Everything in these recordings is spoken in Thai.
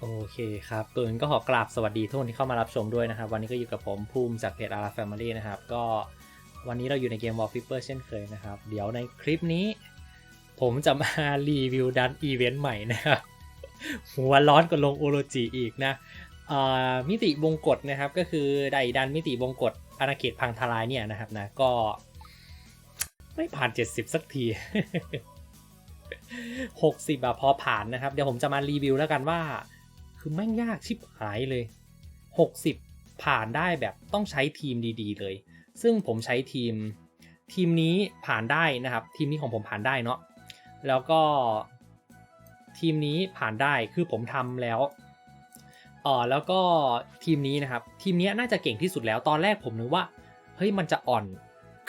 โอเคครับตัวนก็ขอกราบสวัสดีทุกคนที่เข้ามารับชมด้วยนะครับ วันนี้ก็อยู่กับผมภูมิจากเพจอาราแฟมิลี่นะครับ ก็วันนี้เราอยู่ในเกม Wall Flipper เช่นเคยนะครับ เดี๋ยวในคลิปนี้ ผมจะมารีวิวดันอีเวนต์ใหม่นะครับ หัวร้อนกว่าลงโอโรจิอีกนะอ่ามิติวงกฎนะครับก็คือไดดันมิติวงกฎอาณาเขตพังทลายเนี่ยนะครับนะก็ ไม่ผ่าน 70 สักที 60อะพอผ่านนะครับ เดี๋ยวผมจะมารีวิวแล้วกันว่า คือแม่งยากชิบหายเลย 60 ผ่านได้แบบต้องใช้ทีมดีๆ เลย ซึ่งผมใช้ทีมทีมนี้ผ่านได้นะครับ ทีมนี้ของผมผ่านได้เนาะแล้วก็ทีมนี้ผ่านได้คือผมทำแล้วเออแล้วก็ทีมนี้นะครับ ทีมนี้น่าจะเก่งที่สุดแล้วตอนแรกผมนึกว่าเฮ้ยมันจะอ่อน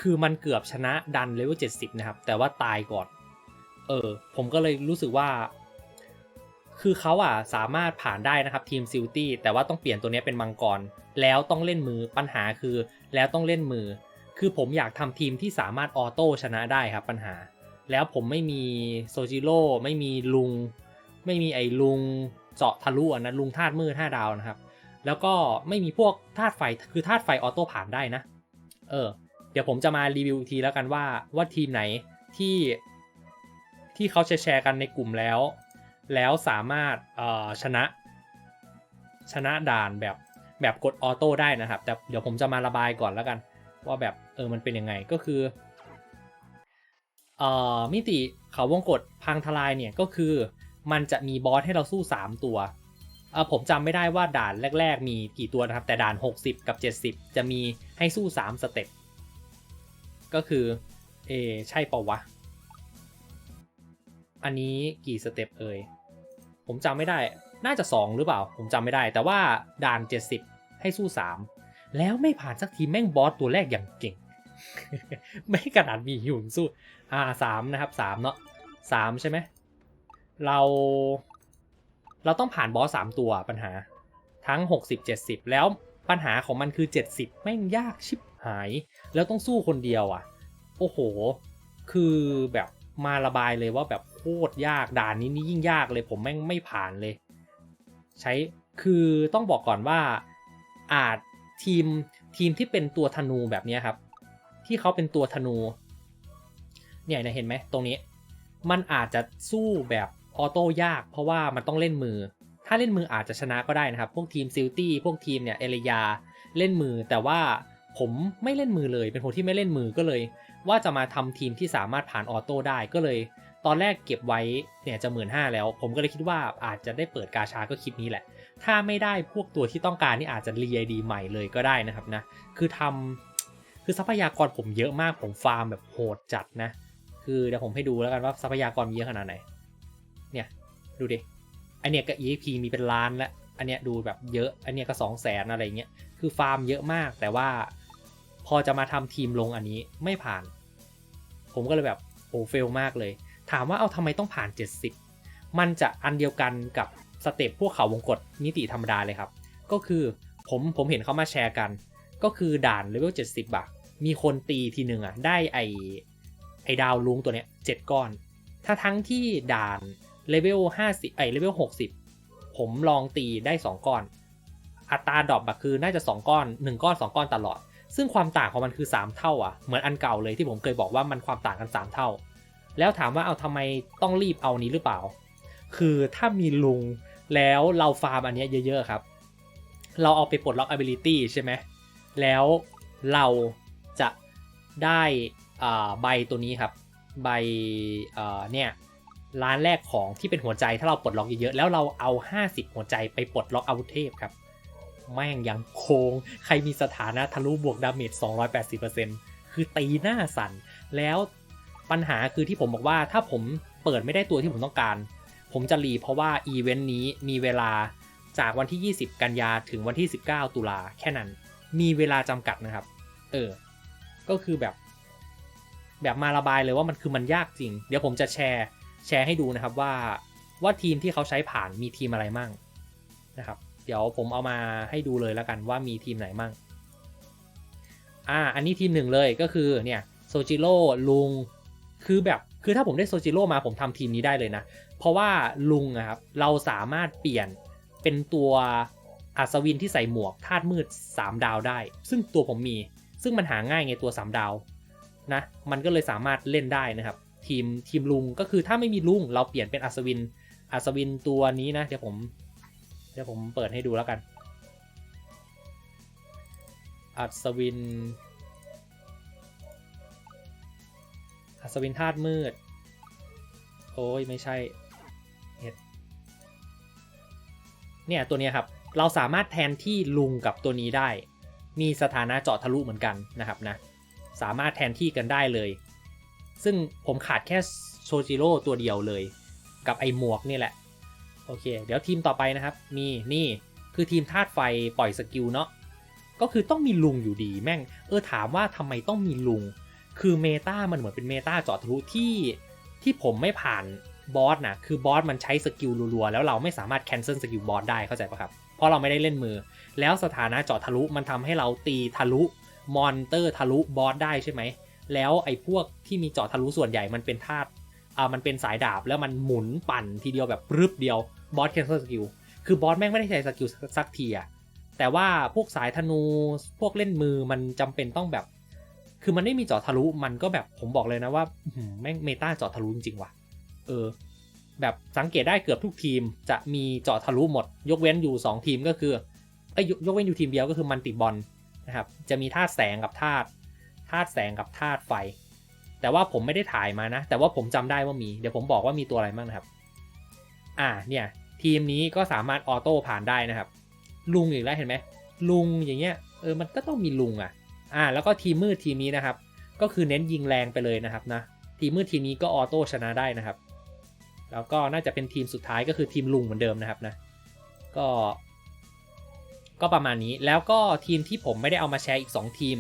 คือมันเกือบชนะดันเลเวล70นะครับ แต่ว่าตายก่อน เออ ผมก็เลยรู้สึกว่า คือเขาอะสามารถผ่านได้นะครับทีมซิลตี้แต่ว่าต้องเปลี่ยนตัวนี้เป็นมังกร แล้วต้องเล่นมือปัญหาคือ แล้วต้องเล่นมือ คือผมอยากทำทีมที่สามารถออโต้ชนะได้ครับปัญหา แล้วผมไม่มีโซจิโร่ไม่มีลุง ไม่มีไอ้ลุงเจาะทะลุอะนะลุงธาตุมืดห้าดาวนะครับ แล้วก็ไม่มีพวกธาตุไฟคือธาตุไฟออโต้ผ่านได้นะ เออ เดี๋ยวผมจะมารีวิวทีแล้วกันว่าว่าทีมไหนที่ที่เขาแชร์กันในกลุ่มแล้ว แล้วสามารถชนะ ชนะด่านแบบแบบกดออโต้ได้นะครับ แต่เดี๋ยวผมจะมาระบายก่อนแล้วกัน ว่าแบบเออมันเป็นยังไงก็คือเอ่อมิติเขาวงกฏพังทลายเนี่ยก็คือมันจะมีบอสให้เราสู้ 3 ตัวเออผมจำไม่ได้ว่าด่านแรก ๆ มีกี่ตัวนะครับ แต่ด่าน 60 กับ 70 จะมีให้สู้ 3 สเต็ปก็คือเออใช่ปะวะ อันนี้กี่สเต็ปเอ่ย ผมจำไม่ได้ น่าจะ 2 หรือเปล่า ผมจำไม่ได้ แต่ว่าด่าน 70 ให้สู้ 3 แล้วไม่ผ่านสักทีแม่งบอสตัวแรกอย่างเก่ง ไม่ขนาดมีหิวสู้ อ่าสามนะครับสามเนาะสามใช่ไหม เรา เราต้องผ่านบอสสามตัวปัญหา ทั้ง 60 70 แล้วปัญหาของมันคือ 70 แม่งยากชิบหาย แล้วต้องสู้คนเดียวอะ โอ้โห คือแบบมาระบายเลยว่าแบบโค ตรยากด่านนี้นี่ยิ่งยากเลยผมแม่งไม่ผ่านเลย ใช้คือต้องบอกก่อนว่าอาจทีมทีมที่เป็นตัวธนูแบบนี้ครับ ที่เขาเป็นตัวธนูเนี่ยนะเห็นไหมตรงนี้ มันอาจจะสู้แบบออโต้ยาก เพราะว่ามันต้องเล่นมือ ถ้าเล่นมืออาจจะชนะก็ได้นะครับ พวกทีมซิลตี้พวกทีมเนี่ยเอเลยาเล่นมือแต่ว่าผมไม่เล่นมือเลยเป็นคนที่ไม่เล่นมือก็เลย ว่าจะมาทำทีมที่สามารถผ่านออโต้ได้ก็เลย ตอนแรกเก็บไว้เนี่ยจะหมื่นห้าแล้ว ผมก็เลยคิดว่าอาจจะได้เปิดกาชาก็คลิปนี้แหละ ถ้าไม่ได้พวกตัวที่ต้องการนี่อาจจะรีไอดีใหม่เลยก็ได้นะครับนะ คือทำคือทรัพยากรผมเยอะมากผมฟาร์มแบบโหดจัดนะ คือเดี๋ยวผมให้ดูแล้วกันว่าทรัพยากรเยอะขนาดไหน เนี่ยดูดิ อันเนี้ยก็ EXP มีเป็นล้านแล้ว อันเนี้ยดูแบบเยอะ อันเนี้ยก็สองแสนอะไรเงี้ย คือฟาร์มเยอะมาก แต่ว่าพอจะมาทำทีมลงอันนี้ไม่ผ่าน ผมก็เลยแบบโอ้เฟลมากเลย ถามว่าเอาทำไมต้องผ่าน 70 มันจะอันเดียวกันกับสเต็ปพวกเขาวงกฏมิติธรรมดาเลยครับ ก็คือผมผมเห็นเขามาแชร์กัน ก็คือด่านเลเวล70บาทมีคนตีทีหนึ่งอะได้ไอไอดาวลุงตัวเนี้ย7ก้อน ถ้าทั้งที่ด่านเลเวล50ไอเลเวล60ผมลองตีได้2ก้อน อัตราดรอปอะคือน่าจะ2ก้อน1ก้อน2ก้อนตลอด ซึ่งความต่างของมันคือ3เท่าอะเหมือนอันเก่าเลยที่ผมเคยบอกว่ามันความต่างกัน3เท่า แล้วถามว่าเอาทำไมต้องรีบเอานี้หรือเปล่า คือถ้ามีลุงแล้วเราฟาร์มอันเนี้ยเยอะๆครับ เราเอาไปปลดล็อก ability ใช่ไหม แล้วเราจะได้อ่าใบตัวนี้ครับ ใบเนี่ยร้านแรกของที่เป็นหัวใจถ้าเราปลดล็อกเยอะๆแล้วเราเอา 50 หัวใจไปปลดล็อกอาวุธเทพครับแม่งยังโคงใครมีสถานะทะลุบวกดาเมจ280%คือตีหน้าสั่นแล้ว ปัญหาคือที่ผมบอกว่าถ้าผมเปิดไม่ได้ตัวที่ผมต้องการ ผมจะรีเพราะว่าอีเวนต์นี้มีเวลาจากวันที่ 20 กันยาถึงวันที่ 19 ตุลาแค่นั้น มีเวลาจำกัดนะครับ เออ ก็คือแบบ แบบมาระบายเลยว่ามันคือมันยากจริง เดี๋ยวผมจะแชร์แชร์ให้ดูนะครับว่าว่าทีมที่เขาใช้ผ่านมีทีมอะไรมั่งนะครับ เดี๋ยวผมเอามาให้ดูเลยแล้วกันว่ามีทีมไหนมั่งอ่าอันนี้ทีมหนึ่งเลยก็คือเนี่ยโซจิโร่ลุง คือแบบคือถ้าผมได้โซจิโร่มาผมทำทีมนี้ได้เลยนะ เพราะว่าลุงอะครับเราสามารถเปลี่ยนเป็นตัวอัศวินที่ใส่หมวกธาตุมืด 3 ดาวได้ ซึ่งตัวผมมี ซึ่งมันหาง่ายไงตัว 3 ดาวนะมันก็เลยสามารถเล่นได้นะครับ ทีมทีมลุงก็คือถ้าไม่มีลุงเราเปลี่ยนเป็นอัศวินอัศวินตัวนี้นะ เดี๋ยวผม เดี๋ยวผมเปิดให้ดูแล้วกัน อัศวิน อัศวินธาตุมืด โอ้ยไม่ใช่เห็ดเนี่ยตัวนี้ครับ เราสามารถแทนที่ลุงกับตัวนี้ได้ มีสถานะเจาะทะลุเหมือนกันนะครับนะ สามารถแทนที่กันได้เลย ซึ่งผมขาดแค่โชจิโร่ตัวเดียวเลย กับไอหมวกนี่แหละ โอเค เดี๋ยวทีมต่อไปนะครับ มีนี่คือทีมธาตุไฟปล่อยสกิลเนาะก็คือต้องมีลุงอยู่ดีแม่ง เออถามว่าทำไมต้องมีลุง คือเมตามันเหมือนเป็นเมตาเจาะทะลุที่ที่ผมไม่ผ่านบอสนะคือบอสมันใช้สกิลรัวๆแล้วเราไม่สามารถแคนเซิลสกิลบอสได้เข้าใจปะครับ เพราะเราไม่ได้เล่นมือ แล้วสถานะเจาะทะลุมันทำให้เราตีทะลุมอนเตอร์ทะลุบอสได้ใช่ไหม แล้วไอ้พวกที่มีเจาะทะลุส่วนใหญ่มันเป็นธาตุอ่ามันเป็นสายดาบแล้วมันหมุนปั่นทีเดียวแบบรึบเดียวบอสแคนเซิลสกิลคือบอสแม่งไม่ได้ใช้สกิลสักทีอะแต่ว่าพวกสายธนูพวกเล่นมือมันจำเป็นต้องแบบ คือมันไม่มีเจาะทะลุมันก็แบบผมบอกเลยนะว่าแม่งเมตาเจาะทะลุจริงๆว่ะ เออ แบบสังเกตได้เกือบทุกทีมจะมีเจาะทะลุหมด ยกเว้นอยู่ 2 ทีมก็คือไอ้ยกเว้นอยู่ทีมเดียวก็คือมันติบอลนะครับ จะมีธาตุแสงกับธาตุธาตุแสงกับธาตุไฟ แต่ว่าผมไม่ได้ถ่ายมานะ แต่ว่าผมจำได้ว่ามี เดี๋ยวผมบอกว่ามีตัวอะไรบ้างนะครับ อ่า เนี่ย ทีมนี้ก็สามารถออโต้ผ่านได้นะครับ ลุงอีกแล้วเห็นไหมลุงอย่างเงี้ย เออ มันก็ต้องมีลุงอะ อ่าแล้วก็ทีมมืดทีมนี้นะครับ ก็คือเน้นยิงแรงไปเลยนะครับนะทีมมืดทีมนี้ก็ออโต้ชนะได้นะครับ แล้วก็น่าจะเป็นทีมสุดท้ายก็คือทีมลุงเหมือนเดิมนะครับนะก็ ก็ประมาณนี้แล้วก็ทีมที่ผมไม่ได้เอามาแชร์อีก 2 ทีม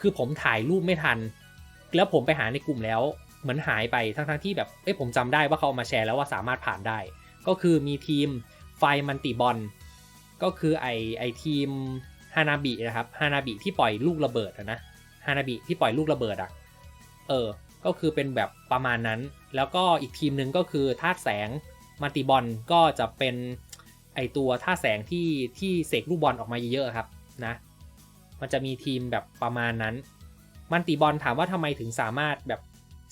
คือผมถ่ายรูปไม่ทัน แล้วผมไปหาในกลุ่มแล้วเหมือนหายไปทั้งๆที่แบบเอ้ยผมจำได้ว่าเขาเอามาแชร์แล้วว่าสามารถผ่านได้ ก็คือมีทีมไฟมันติบอลก็คือไอไอทีม ฮานาบินะครับฮานาบิที่ปล่อยลูกระเบิดนะฮานาบิที่ปล่อยลูกระเบิดอะเออก็คือเป็นแบบประมาณนั้น แล้วก็อีกทีมหนึ่งก็คือธาตุแสงมัลติบอลก็จะเป็นไอตัวธาแสงที่ที่เสกลูกบอลออกมาเยอะๆครับนะ มันจะมีทีมแบบประมาณนั้น มันติบอลถามว่าทำไมถึงสามารถแบบ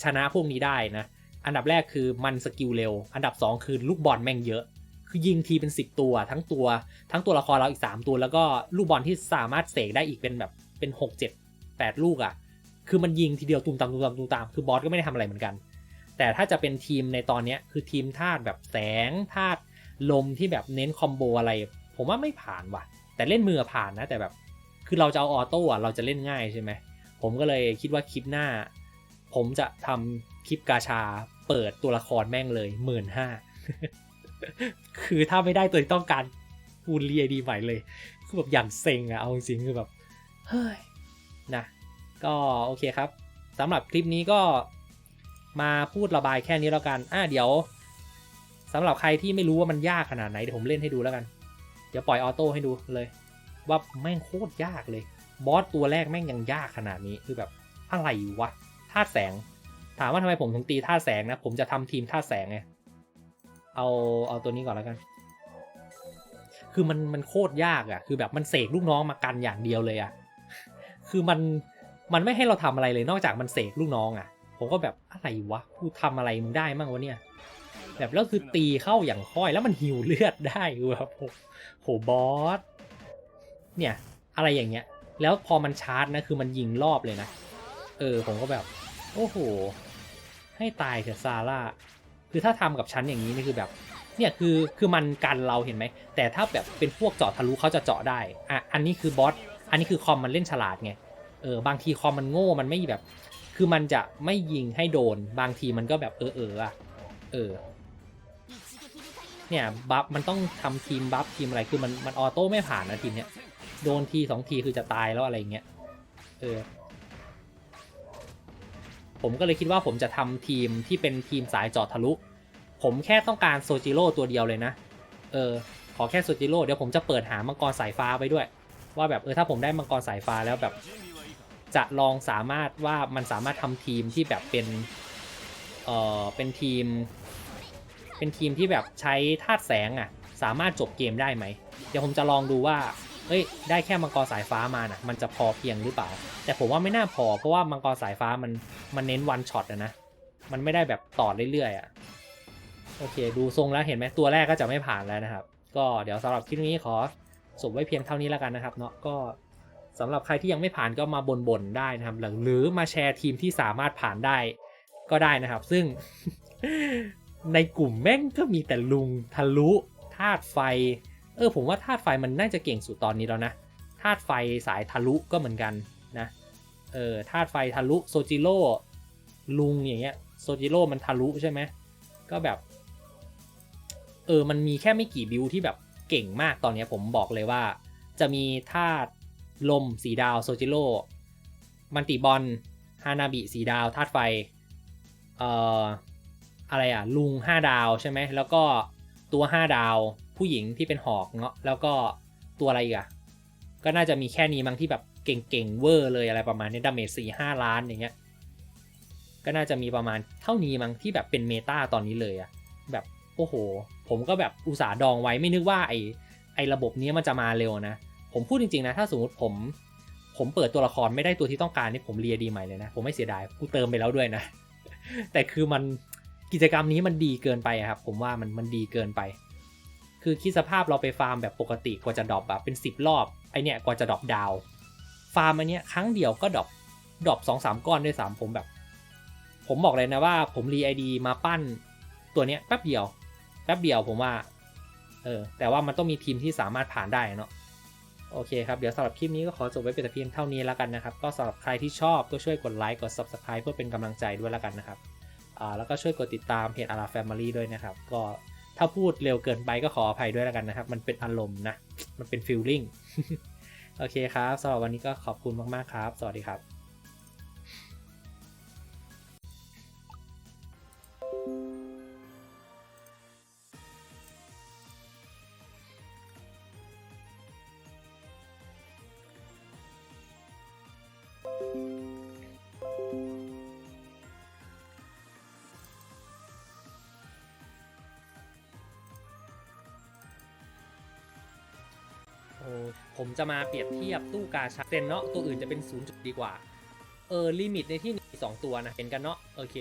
ชนะพวกนี้ได้นะ อันดับแรกคือมันสกิลเร็ว อันดับ 2 คือลูกบอลแม่งเยอะ คือยิงทีเป็น 10 ตัว ทั้งตัว ทั้งตัวละครเราอีก 3 ตัว แล้วก็ลูกบอลที่สามารถเสกได้อีกเป็นแบบเป็น6 7 8 ลูกอะ่ะ คือมันยิงทีเดียวตูมตามตูมตามตูมตาม คือบอสก็ไม่ได้ทำอะไรเหมือนกัน แต่ถ้าจะเป็นทีมในตอนเนี้ยคือทีมธาตุแบบแสงธาตุลมที่แบบเน้นคอมโบอะไร ผมว่าไม่ผ่านว่ะ แต่เล่นมือผ่านนะ แต่แบบคือเราจะเอาออโต้อะเราจะเล่นง่ายใช่ไหมผมก็เลยคิดว่าคลิปหน้า ผมจะทำคลิปกาชาเปิดตัวละครแม่งเลยหมื่นห้า คือถ้าไม่ได้ตัวที่ต้องการกูเรียดีใหม่เลยคือแบบอย่างเซ็งอะเอาจริงคือแบบเฮ้ยนะก็โอเคครับสำหรับคลิปนี้ก็มาพูดระบายแค่นี้แล้วกัน อะเดี๋ยวสำหรับใครที่ไม่รู้ว่ามันยากขนาดไหนเดี๋ยวผมเล่นให้ดูแล้วกัน เดี๋ยวปล่อยออโต้ให้ดูเลย ว่าแม่งโคตรยากเลย บอสตัวแรกแม่งยังยากขนาดนี้คือแบบอะไรวะธาแสง ถามว่าทำไมผมถึงตีธาแสงนะ ผมจะทำทีมธาแสงไง เอาเอาตัวนี้ก่อนแล้วกัน คือมันมันโคตรยากอะ่ะ คือแบบมันเสกลูกน้องมากันอย่างเดียวเลยอะ่ะ คือมันมันไม่ให้เราทำอะไรเลยนอกจากมันเสกลูกน้องอะ่ะ ผมก็แบบอะไรวะกูทำอะไรมึงได้มั่งวะเนี่ย แบบแล้วคือตีเข้าอย่างค่อยแล้วมันหิวเลือดได้คือแบบโหโหบอส เนี่ย อะไรอย่างเงี้ย แล้วพอมันชาร์จนะคือมันยิงรอบเลยนะ เออผมก็แบบ โอ้โห ให้ตายเถอะซาร่า คือถ้าทำกับฉันอย่างนี้นี่คือแบบเนี่ยคือคือมันกันเราเห็นไหม แต่ถ้าแบบเป็นพวกเจาะทะลุเขาจะเจาะได้อะอันนี้คือบอสอันนี้คือคอมมันเล่นฉลาดไงเออบางทีคอมมันโง่มันไม่แบบ คือมันจะไม่ยิงให้โดน บางทีมันก็แบบเออเอออะเออเนี่ยบัฟมันต้องทำทีมบัฟทีมอะไรคือมันมันออโต้ไม่ผ่านนะทีเนี้ยโดนทีสองทีคือจะตายแล้วอะไรเงี้ยเออ ผมก็เลยคิดว่าผมจะทำทีมที่เป็นทีมสายเจอดทะลุ ผมแค่ต้องการโซจิโร่ตัวเดียวเลยนะ เออ ขอแค่โซจิโร่เดี๋ยวผมจะเปิดหามังกรสายฟ้าไปด้วย ว่าแบบเออถ้าผมได้มังกรสายฟ้าแล้วแบบ จะลองสามารถว่ามันสามารถทำทีมที่แบบเป็น เออเป็นทีม เป็นทีมที่แบบใช้ธาตุแสงอะ สามารถจบเกมได้ไหม เดี๋ยวผมจะลองดูว่า เอ้ยได้แค่มังกรสายฟ้ามานะมันจะพอเพียงหรือเปล่า แต่ผมว่าไม่น่าพอเพราะว่ามังกรสายฟ้ามันมันเน้นวันช็อตอะนะมันไม่ได้แบบต่อเรื่อยๆอะโอเค ดูทรงแล้วเห็นไหมตัวแรกก็จะไม่ผ่านแล้วนะครับ ก็เดี๋ยวสำหรับคลิปนี้ขอสบไว้เพียงเท่านี้แล้วกันนะครับเนาะก็สำหรับใครที่ยังไม่ผ่านก็มาบ่นๆได้นะครับ หรือมาแชร์ทีมที่สามารถผ่านได้ก็ได้นะครับ ซึ่งในกลุ่มแม่งก็มีแต่ลุงทะลุธาตุไฟ เออผมว่าธาตุไฟมันน่าจะเก่งสุดตอนนี้แล้วนะธาตุไฟสายทะลุก็เหมือนกันนะเออธาตุไฟทะลุโซจิโร่ลุงอย่างเงี้ยโซจิโร่มันทะลุใช่ไหมก็แบบเออมันมีแค่ไม่กี่บิวที่แบบเก่งมากตอนนี้ผมบอกเลยว่า จะมีธาตุลมสีดาวโซจิโร่มันติบอลฮานาบิสีดาวธาตุไฟเอ่ออะไรอะลุง 5 ดาวใช่ไหมแล้วก็ตัว 5 ดาว ผู้หญิงที่เป็นหอกเนาะแล้วก็ตัวอะไรอีกอะก็น่าจะมีแค่นี้มั้งที่แบบเก่งๆเวอร์เลยอะไรประมาณนี้ดาเมจสี่ห้าล้านอย่างเงี้ยก็น่าจะมีประมาณเท่านี้มั้งที่แบบเป็นเมตาตอนนี้เลยอะแบบโอ้โห ผมก็แบบอุตส่าห์ดองไว้ไม่นึกว่าไอไอระบบนี้มันจะมาเร็วนะ ผมพูดจริงๆนะ ถ้าสมมติผม ผมเปิดตัวละครไม่ได้ตัวที่ต้องการนี่ผมเรียดีใหม่เลยนะ ผมไม่เสียดายกูเติมไปแล้วด้วยนะ แต่คือมันกิจกรรมนี้มันดีเกินไปครับ ผมว่ามันมันดีเกินไป คือคิดสภาพเราไปฟาร์มแบบปกติกว่าจะดรอปอะเป็น 10 รอบไอเนี้ยกว่าจะดรอปดาว ฟาร์มอันเนี้ยครั้งเดียวก็ดรอปดรอปสองสามก้อนด้วยสามผมแบบ ผมบอกเลยนะว่าผมรีไอดีมาปั้นตัวเนี้ยแป๊บเดียว แป๊บเดียวผมว่า เออ แต่ว่ามันต้องมีทีมที่สามารถผ่านได้เนาะโอเคครับ เดี๋ยวสำหรับคลิปนี้ก็ขอจบไว้เป็นแต่เพียงเท่านี้แล้วกันนะครับ ก็สำหรับใครที่ชอบก็ช่วยกดไลค์กด Subscribe เพื่อเป็นกำลังใจด้วยแล้วกันนะครับ อ่าแล้วก็ช่วยกดติดตามเพจอาราแฟมิลี่ด้วยนะครับ ก็ ถ้าพูดเร็วเกินไปก็ขออภัยด้วยแล้วกันนะครับ มันเป็นอารมณ์นะ มันเป็นฟิลลิ่ง โอเคครับสำหรับวันนี้ก็ขอบคุณมาก ๆ ครับ สวัสดีครับ ผมจะมาเปรียบเทียบตู้กาชาเซนเนาะตัวอื่นจะเป็นศูนย์จุดดีกว่า เออลิมิตในที่นี้สองตัวนะเห็นกันเนาะโอเค